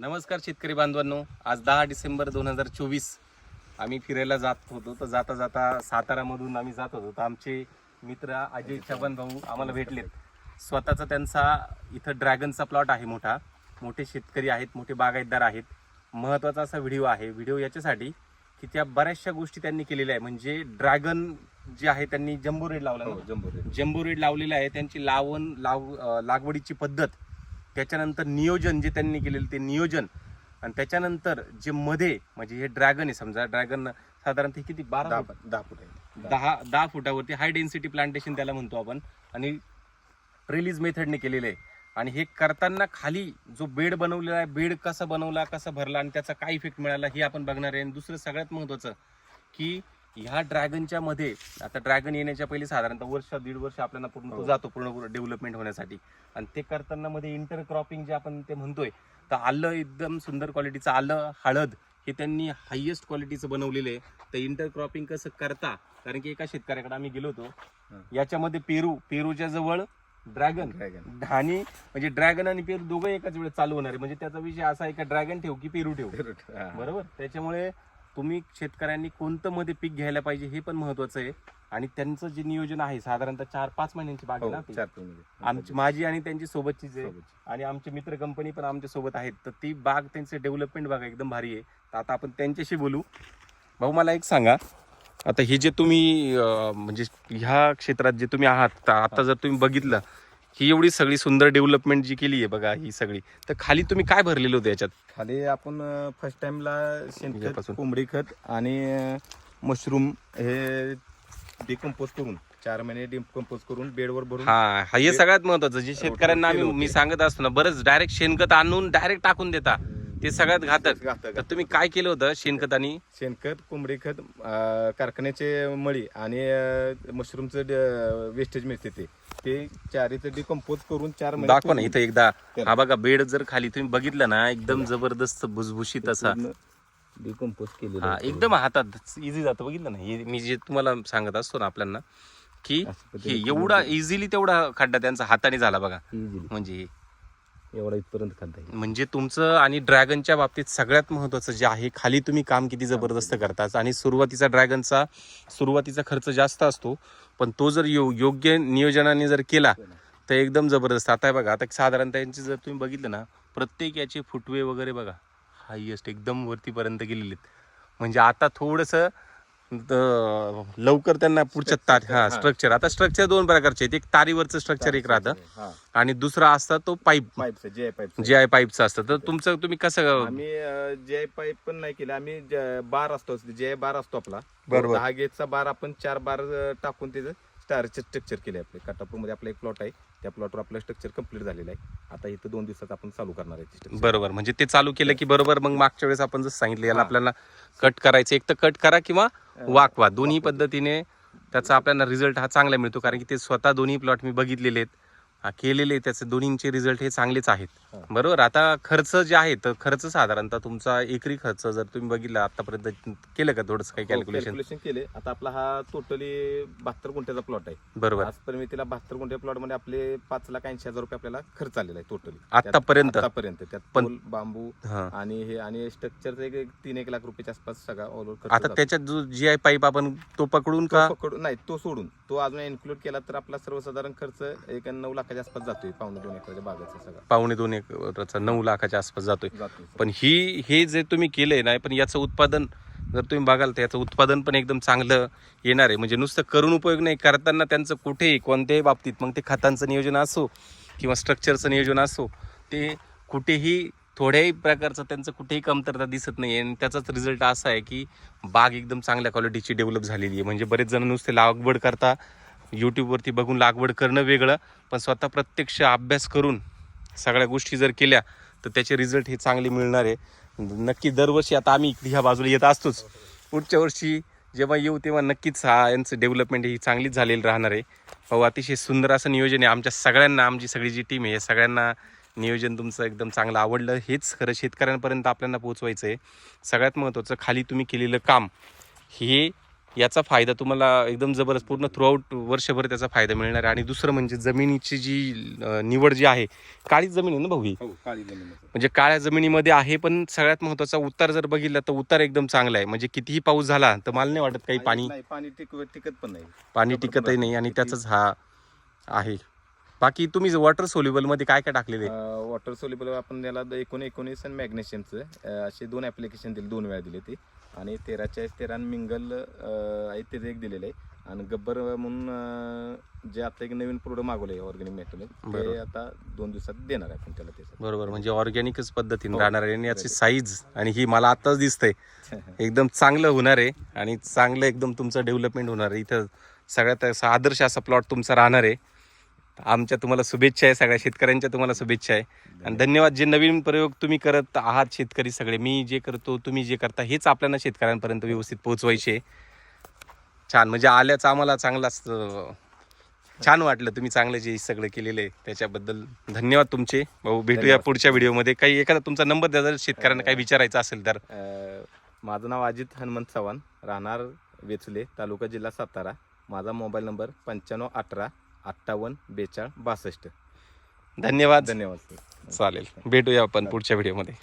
नमस्कार शेतकरी बांधवांनो. आज दहा डिसेंबर दोन हजार चोवीस. आम्ही फिरायला जात होतो. तर जाता जाता सातारामधून आम्ही जात होतो. तर आमचे मित्र अजय छबन भाऊ आम्हाला भेटलेत. स्वतःचा त्यांचा इथं ड्रॅगनचा प्लॉट आहे मोठा. मोठे शेतकरी आहेत मोठे बागायतदार आहेत. महत्त्वाचा असा व्हिडिओ आहे. व्हिडिओ याच्यासाठी की त्या बऱ्याचशा गोष्टी त्यांनी केलेल्या आहे म्हणजे ड्रॅगन जे आहे त्यांनी जम्बो रेड लावला? हो जम्बो रेड. जम्बो रेड लावलेला आहे. त्यांची लावण लाव लागवडीची पद्धत त्याच्यानंतर नियोजन जे त्यांनी केलेलं ते नियोजन. आणि त्याच्यानंतर जे मध्ये म्हणजे हे ड्रॅगन आहे समजा ड्रॅगन साधारणतः किती? बारा दहा फूट- आहे. दहा दहा फुटावरती हाय डेन्सिटी प्लांटेशन त्याला म्हणतो आपण. आणि रिलीज मेथडने केलेलं आहे. आणि हे करताना खाली जो बेड बनवलेला आहे बेड कसा बनवला कसा भरला आणि त्याचा काय इफेक्ट मिळाला हे आपण बघणार आहे. आणि दुसरं सगळ्यात महत्त्वाचं की ह्या ड्रॅगनच्या मध्ये आता ड्रॅगन येण्याच्या पहिले साधारणतः वर्ष दीड वर्ष आपल्याला पूर्ण तो हो. जातो पूर्ण डेव्हलपमेंट होण्यासाठी. आणि ते करताना मध्ये इंटर क्रॉपिंग जे आपण ते म्हणतोय तर आलं एकदम सुंदर क्वालिटीचं आलं हळद हे त्यांनी हायेस्ट क्वालिटीचं बनवलेलं आहे. तर इंटर क्रॉपिंग कसं करता? कारण की एका शेतकऱ्याकडे आम्ही गेलो होतो. याच्यामध्ये पेरू पेरूच्या जवळ ड्रॅगन ड्रॅगन आणि म्हणजे ड्रॅगन आणि पेरू दोघं एकाच वेळेस चालू होणार आहे. म्हणजे त्याचा विषय असा आहे का ड्रॅगन ठेव की पेरू ठेव? बरोबर? त्याच्यामुळे तुम्ही शेतकऱ्यांनी कोणतं मध्ये पीक घ्यायला पाहिजे हे पण महत्वाचं आहे. आणि त्यांचं जे नियोजन आहे साधारणतः चार पाच महिन्यांची बाग आहे ना ती. हो, चार फूटमध्ये. आमची माझी आणि त्यांची सोबतचीच आहे. सोबत. आणि आमचे मित्र कंपनी पण आमच्यासोबत आहेत. तर ती बाग त्यांचे डेव्हलपमेंट बाग एकदम भारी आहे. तर आता आपण त्यांच्याशी बोलू. भाऊ मला एक सांगा. आता हे जे तुम्ही अं, म्हणजे ह्या क्षेत्रात जे तुम्ही आहात तर आता जर तुम्ही बघितलं ही एवढी सगळी सुंदर डेव्हलपमेंट जी केली आहे बघा ही सगळी तर खाली तुम्ही काय भरलेलं होतं याच्यात खाली आपण फर्स्ट टाइमला शेणखत. कोंबडी खत आणि मशरूम हे डिकम्पोज करून चार महिने डिकम्पोज करून बेडवर भरून हा हा हे सगळ्यात महत्वाचं जे शेतकऱ्यांना आम्ही मी. सांगत असतो ना बरंच डायरेक्ट शेणखत आणून डायरेक्ट टाकून देता ते सगळ्यात घातक घातक. तर तुम्ही काय केलं होतं शेणखत आणि शेणखत कोंबडी खत अं, कारखान्याचे मळी आणि मशरूमचं वेस्टेज मिळते ते ते चारीचं डिकम्पोज करून चार महिने दाखवा ना इथं एकदा. हा बघा बेड जर खाली तुम्ही बघितलं ना एकदम जबरदस्त भुसभुशीत असा डिकम्पोज केलेलं हा. एकदम हातात इझी जातं बघितलं ना हे मी जे तुम्हाला सांगत असतो ना आपल्याला की हे पद्धतीने एवढा इझिली तेवढा खड्डा त्यांचा हाताने झाला बघा Easily. म्हणजे हे. एवढा इथपर्यंत खाता येईल म्हणजे तुमचं आणि ड्रॅगनच्या बाबतीत सगळ्यात महत्त्वाचं जे आहे खाली तुम्ही काम किती जबरदस्त करतात आणि सुरुवातीचा ड्रॅगनचा सुरुवातीचा खर्च जास्त असतो पण तो जर यो योग्य नियोजनाने जर केला तर एकदम जबरदस्त. आता हे बघा आता साधारणतः यांची जर तुम्ही बघितलं ना प्रत्येक याचे फुटवे वगैरे बघा हायेस्ट एकदम वरतीपर्यंत गेलेले आहेत. म्हणजे आता थोडंसं लवकर त्यांना पुढच्या तार हा. स्ट्रक्चर आता स्ट्रक्चर दोन प्रकारचे आहेत. एक तारीवरचं स्ट्रक्चर एक राहतं. आणि दुसरा असता तो पाईप जे पाईप जे आय पाईपचं असतं. तर तुमचं तुम्ही कसं आम्ही जे पाईप पण नाही केलं. आम्ही बार असतो जे बार असतो आपला. बरोबर. दहा गेटचा बार आपण चार बार टाकून त्याचं स्टारचे स्ट्रक्चर केले आपले. कटापूरमध्ये आपला एक प्लॉट आहे. त्या प्लॉटवर आपलं स्ट्रक्चर कंप्लीट झालेलं आहे. आता इथं दोन दिवसात आपण चालू करणार आहे. बरोबर. म्हणजे ते चालू केलं की बरोबर. मग मागच्या वेळेस आपण जसं सांगितलं याला. आपल्याला कट करायचं. एक तर कट करा किंवा वाकवा. दोन्ही पद्धतीने त्याचा आपल्याला रिझल्ट हा चांगला मिळतो. कारण की ते स्वतः दोन्ही प्लॉट मी बघितलेले आहेत. केलेले त्याचे दोन्हींचे रिझल्ट हे चांगलेच आहेत. हा. बरोबर? आता खर्च जे आहे तर खर्च साधारणतः तुमचा एकरी खर्च जर तुम्ही बघितला आतापर्यंत केलं का थोडंसं काही हो, कॅल्क्युलेशन कॅल्क्युलेशन केले. आता आपला हा टोटली बहात्तर गुंठ्याचा प्लॉट आहे. बरोबर. आजपर्यंत तिला बहात्तर गुंठ्या प्लॉटमध्ये आपले पाच लाख ऐंशी हजार रुपये आपल्याला खर्च आलेला आहे टोटली आतापर्यंत? आतापर्यंत त्यात पण- पोल, बांबू हा. आणि हे आणि स्ट्रक्चरचा एक एक तीन एक लाख रुपयाच्या आसपास सगळा ऑल ओव्हर आता. त्याच्यात जो जी आय पाईप आपण तो पकडून का? पकडून नाही तो सोडून. तो अजून इन्क्लूड केला तर आपला सर्वसाधारण खर्च एक नऊ लाखाच्या आसपास जातोय पावणे दोन एकराच्या बागाचा सगळा. पावणे दोन एकरचा नऊ लाखाच्या आसपास जातोय. जातोय पण ही हे जे तुम्ही केलंय ना पण याचं उत्पादन जर तुम्ही बघाल तर याचं उत्पादन पण एकदम चांगलं येणार आहे. म्हणजे नुसतं करून उपयोग नाही करताना त्यांचं कुठेही कोणत्याही बाबतीत मग ते खतांचं नियोजन असो किंवा स्ट्रक्चरचं नियोजन असो ते कुठेही थोड्याही प्रकारचं त्यांचं कुठेही कमतरता दिसत नाही आणि त्याचाच रिझल्ट असा आहे की बाग एकदम चांगल्या क्वालिटीची डेव्हलप झालेली आहे. म्हणजे बरेच जण नुसते लागवड करता यूट्यूबवरती बघून लागवड करणं वेगळं पण स्वतः प्रत्यक्ष अभ्यास करून सगळ्या गोष्टी जर केल्या तर त्याचे रिझल्ट हे चांगले मिळणार आहे. नक्की दरवर्षी आता आम्ही ह्या बाजूला येत असतोच. पुढच्या वर्षी जेव्हा येऊ तेव्हा नक्कीच हा यांचं डेव्हलपमेंट ही चांगलीच झालेली राहणार आहे. भाऊ अतिशय सुंदर असं नियोजन आहे. आमच्या सगळ्यांना आमची सगळी जी टीम आहे या सगळ्यांना नियोजन तुमचं एकदम चांगलं आवडलं. हेच खरं शेतकऱ्यांपर्यंत आपल्याला पोहोचवायचं आहे. सगळ्यात महत्त्वाचं खाली तुम्ही केलेलं काम हे याचा फायदा तुम्हाला एकदम जबरदस्त पूर्ण थ्रूआउट वर्षभर त्याचा फायदा मिळणार आहे. आणि दुसरं म्हणजे जमिनीची जी निवड जी आहे काळीच जमीन आहे ना भाऊ ही? काळी जमीन. म्हणजे काळ्या जमिनीमध्ये आहे पण सगळ्यात महत्त्वाचा उतार जर बघितला तर उतार एकदम चांगला आहे. म्हणजे कितीही पाऊस झाला तर मला नाही वाटत काही पाणी पाणी. टिक टिकत पण नाही. पाणी टिकतही नाही. आणि त्याचाच हा आहे. बाकी तुम्ही वॉटर सोल्युबलमध्ये काय काय टाकलेले वॉटर सोल्युबल आपण त्याला एकोण एकोणीस आणि मॅग्नेशियमचं असे दोन ऍप्लिकेशन दिले दोन वेळा दिले ते. आणि तेरा आणि मिंगल अं, आहे ते एक दिलेलं आहे. आणि गब्बर म्हणून जे आता एक नवीन प्रोडक्ट मागवलं आहे ऑर्गॅनिक मॅटेरियल ते. आता दोन दिवसात देणार आहे आपण त्याला त्याचं. बरोबर म्हणजे ऑर्गॅनिकच पद्धतीने हो. राहणार आहे आणि याची साईज आणि ही मला आताच दिसतंय. एकदम चांगलं होणार आहे आणि चांगलं एकदम तुमचं डेव्हलपमेंट होणार आहे. इथं सगळ्यात असा आदर्श असा प्लॉट तुमचा राहणार आहे. आमच्या तुम्हाला शुभेच्छा आहे सगळ्या शेतकऱ्यांच्या तुम्हाला शुभेच्छा आहे. आणि धन्यवाद जे नवीन प्रयोग तुम्ही करत आहात शेतकरी सगळे मी जे करतो तुम्ही जे करता हेच आपल्याला शेतकऱ्यांपर्यंत व्यवस्थित पोहोचवायचे छान म्हणजे आल्याचं आम्हाला चांगलाच छान वाटलं तुम्ही चांगलं जे सगळं केलेलं आहे त्याच्याबद्दल धन्यवाद तुमचे. भाऊ भेटूया. पुढच्या व्हिडिओमध्ये. काही एखादा तुमचा नंबर द्या जर शेतकऱ्यांना काही विचारायचं असेल तर. माझं नाव अजित हनुमंत चव्हाण राहणार वेचले तालुका जिल्हा सातारा. माझा मोबाईल नंबर पंच्याण्णव अठरा अठ्ठावन्न बेचाळ बासष्ट. धन्यवाद. धन्यवाद सर. चालेल. भेटूया आपण पुढच्या व्हिडिओमध्ये.